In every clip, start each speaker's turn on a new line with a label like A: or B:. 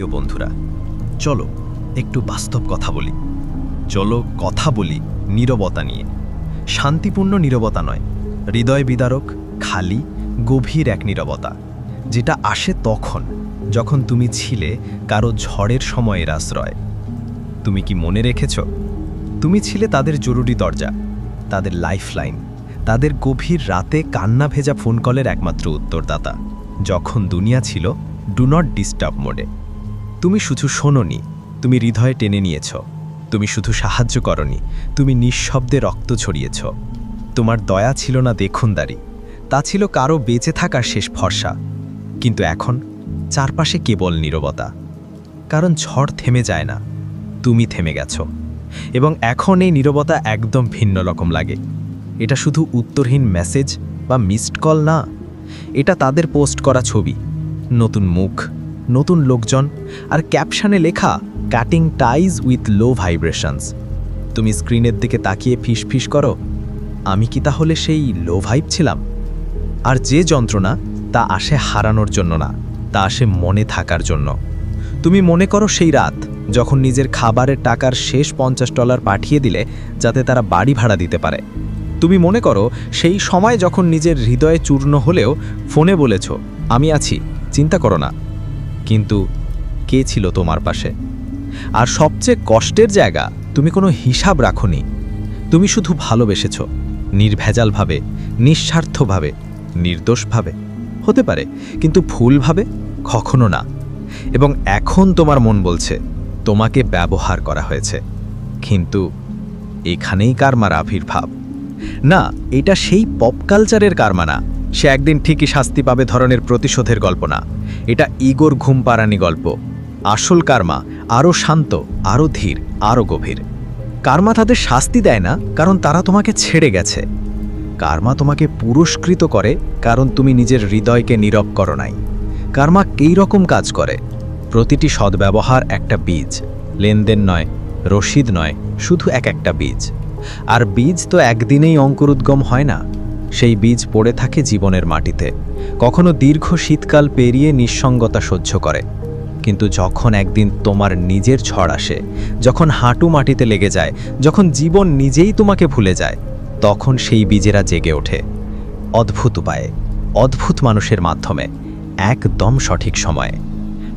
A: প্রিয় বন্ধুরা, চলো একটু বাস্তব কথা বলি। চলো কথা বলি নীরবতা নিয়ে। শান্তিপূর্ণ নীরবতা নয়, হৃদয় বিদারক, খালি, গভীর এক নীরবতা, যেটা আসে তখন, যখন তুমি ছিলে কারও ঝড়ের সময়ের আশ্রয়। তুমি কি মনে রেখেছ? তুমি ছিলে তাদের জরুরি দরজা, তাদের লাইফলাইন, তাদের গভীর রাতে কান্না ভেজা ফোন কলের একমাত্র উত্তরদাতা, যখন দুনিয়া ছিল ডু নট ডিস্টার্ব মোডে। তুমি শুধু শোনোনি, তুমি হৃদয়ে টেনে নিয়েছ, তুমি শুধু সাহায্য করনি, তুমি নিঃশব্দে রক্ত ছড়িয়েছ। তোমার দয়া ছিল না দেখুনদারি, তা ছিল কারও বেঁচে থাকার শেষ ভরসা। কিন্তু এখন চারপাশে কেবল নীরবতা, কারণ ঝড় থেমে যায় না, তুমি থেমে গেছো। এবং এখন এই নীরবতা একদম ভিন্ন রকম লাগে। এটা শুধু উত্তরহীন মেসেজ বা মিসড কল না, এটা তাদের পোস্ট করা ছবি, নতুন মুখ নতুন লোকজন আর ক্যাপশানে লেখা cutting ties with low vibrations তুমি স্ক্রিনের দিকে তাকিয়ে ফিস ফিস করো, আমি কি তাহলে সেই লো ভাইব ছিলাম? আর যে যন্ত্রণা, তা আসে হারানোর জন্য না, তা আসে মনে থাকার জন্য। তুমি মনে করো সেই রাত, যখন নিজের খাবারের টাকার শেষ পঞ্চাশ ডলার পাঠিয়ে দিলে, যাতে তারা বাড়ি ভাড়া দিতে পারে। তুমি মনে করো, সেই সময় যখন নিজের হৃদয়ে চূর্ণ হলেও ফোনে বলেছ, আমি আছি, চিন্তা করো না। কিন্তু কে ছিল তোমার পাশে? আর সবচেয়ে কষ্টের জায়গা, তুমি কোনো হিসাব রাখনি। তুমি শুধু ভালোবেসেছ, নির্ভেজালভাবে, নিঃস্বার্থভাবে, নির্দোষভাবে। হতে পারে, কিন্তু ভুলভাবে কখনো না। এবং এখন তোমার মন বলছে, তোমাকে ব্যবহার করা হয়েছে। কিন্তু এখানেই কারমার আবির্ভাব? না, এটা সেই পপ কালচারের কারমা না সে একদিন ঠিকই শাস্তি পাবে ধরনের প্রতিশোধের গল্প না। এটা ইগোর ঘুম পাড়ানি গল্প। আসল কারমা আরও শান্ত আরও ধীর আরও গভীর। কারমা তাদের শাস্তি দেয় না, কারণ তারা তোমাকে ছেড়ে গেছে। কারমা তোমাকে পুরস্কৃত করে, কারণ তুমি নিজের হৃদয়কে নীরব করো নাই। কারমা কেই রকম কাজ করে? প্রতিটি সদ্ব্যবহার একটা বীজ। লেনদেন নয়, রসিদ নয়, শুধু এক একটা বীজ। আর বীজ তো একদিনেই অঙ্কুরোদ্গম হয় না। সেই বীজ পড়ে থাকে জীবনের মাটিতে। কখনো দীর্ঘ শীতকাল পেরিয়ে নিঃসঙ্গতা সহ্য করে। কিন্তু যখন একদিন তোমার নিজের ঝড় আসে, যখন হাঁটু মাটিতে লেগে যায়, যখন জীবন নিজেই তোমাকে ভুলে যায়, তখন সেই বীজেরা জেগে ওঠে। অদ্ভুত উপায়ে, অদ্ভুত মানুষের মাধ্যমে, একদম সঠিক সময়ে।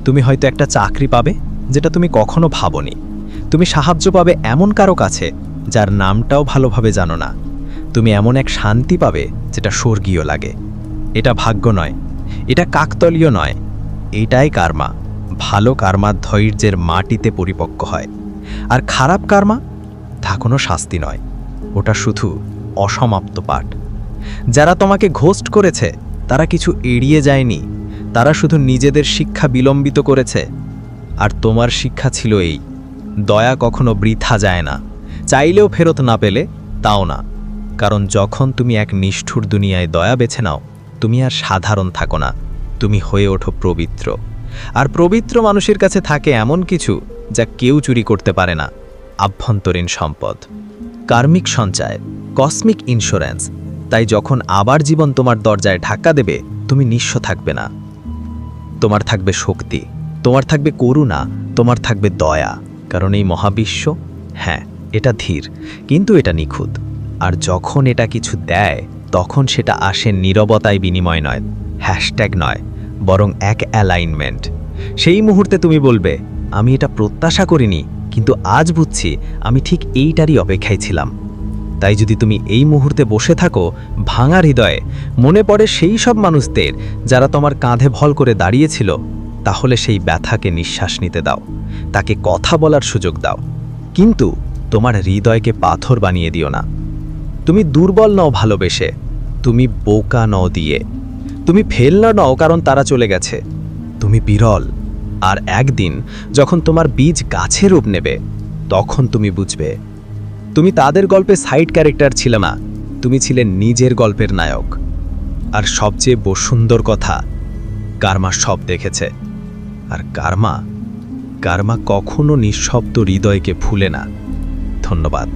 A: তুমি হয়তো একটা চাকরি পাবে, যেটা তুমি কখনো ভাবনি। তুমি সাহায্য পাবে এমন কারও কাছে, যার নামটাও ভালোভাবে জানো না। তুমি এমন এক শান্তি পাবে যেটা স্বর্গীয় লাগে। এটা ভাগ্য নয়, এটা কাকতলীয় নয়। এটাই কার্মা, ভালো কার্মা ধৈর্যের মাটিতে পরিপক্ক হয়। আর খারাপ কার্মা, তা কোনো শাস্তি নয়, ওটা শুধু অসমাপ্ত পাঠ। যারা তোমাকে ঘোস্ট করেছে, তারা কিছু এড়িয়ে যায়নি, তারা শুধু নিজেদের শিক্ষা বিলম্বিত করেছে। আর তোমার শিক্ষা ছিল এই, দয়া কখনো বৃথা যায় না, চাইলেও ফেরত না পেলে তাও না। কারণ যখন তুমি এক নিষ্ঠুর দুনিয়ায় দয়া বেছে নাও, তুমি আর সাধারণ থাকো না, তুমি হয়ে ওঠো পবিত্র। আর পবিত্র মানুষের কাছে থাকে এমন কিছু যা কেউ চুরি করতে পারে না, আভ্যন্তরীণ সম্পদ। কার্মিক সঞ্চয়, কসমিক ইন্স্যুরেন্স, তাই যখন আবার জীবন তোমার দরজায় ধাক্কা দেবে, তুমি নিঃস্ব থাকবে না। তোমার থাকবে শক্তি, তোমার থাকবে করুণা, তোমার থাকবে দয়া, কারণ এই মহাবিশ্ব হ্যাঁ এটা ধীর, কিন্তু এটা নিখুঁত। আর যখন এটা কিছু দেয়, তখন সেটা আসে নীরবতায় বিনিময় নয় হ্যাশট্যাগ নয়, বরং এক অ্যালাইনমেন্ট সেই মুহূর্তে তুমি বলবে, আমি এটা প্রত্যাশা করিনি, কিন্তু আজ বুঝছি আমি ঠিক এইটারই অপেক্ষায় ছিলাম। তাই যদি তুমি এই মুহূর্তে বসে থাকো, ভাঙা হৃদয়ে, মনে পড়ে সেই সব মানুষদের যারা তোমার কাঁধে ভল করে দাঁড়িয়েছিল, তাহলে সেই ব্যথাকে নিঃশ্বাস নিতে দাও, তাকে কথা বলার সুযোগ দাও। কিন্তু তোমার হৃদয়কে পাথর বানিয়ে দিও না। তুমি দুর্বল নও ভালোবেসে, তুমি বোকা নও দিয়ে। তুমি ফেল না নও কারণ তারা চলে গেছে। তুমি বিরল, আর একদিন যখন তোমার বীজ গাছে রূপ নেবে, তখন তুমি বুঝবে। তুমি তাদের গল্পে সাইড ক্যারেক্টার ছিলে না, তুমি ছিলে নিজের গল্পের নায়ক। আর সবচেয়ে বসুন্দর কথা, কার্মা সব দেখেছে। আর কার্মা কার্মা কখনো নিঃশব্দ হৃদয়কে ভুলে না। ধন্যবাদ।